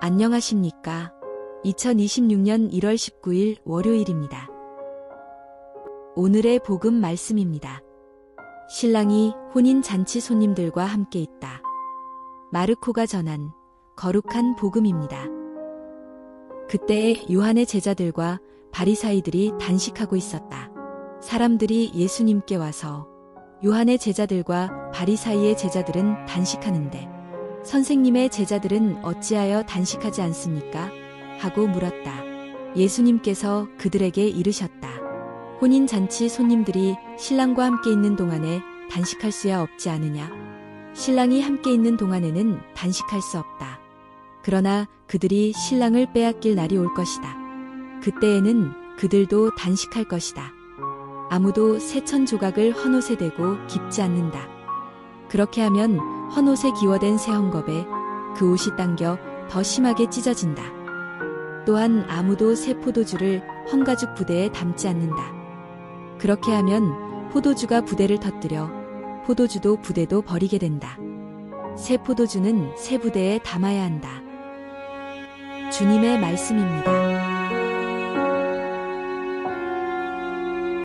안녕하십니까. 2026년 1월 19일 월요일입니다. 오늘의 복음 말씀입니다. 신랑이 혼인 잔치 손님들과 함께 있다. 마르코가 전한 거룩한 복음입니다. 그때에 요한의 제자들과 바리사이들이 단식하고 있었다. 사람들이 예수님께 와서 요한의 제자들과 바리사이의 제자들은 단식하는데 선생님의 제자들은 어찌하여 단식하지 않습니까? 하고 물었다. 예수님께서 그들에게 이르셨다. 혼인 잔치 손님들이 신랑과 함께 있는 동안에 단식할 수야 없지 않으냐? 신랑이 함께 있는 동안에는 단식할 수 없다. 그러나 그들이 신랑을 빼앗길 날이 올 것이다. 그때에는 그들도 단식할 것이다. 아무도 새천 조각을 헌옷에 대고 깁지 않는다. 그렇게 하면 헌옷에 기워댄 새 헝겊에 그 옷이 당겨 더 심하게 찢어진다. 또한 아무도 새 포도주를 헌가죽 부대에 담지 않는다. 그렇게 하면 포도주가 부대를 터뜨려 포도주도 부대도 버리게 된다. 새 포도주는 새 부대에 담아야 한다. 주님의 말씀입니다.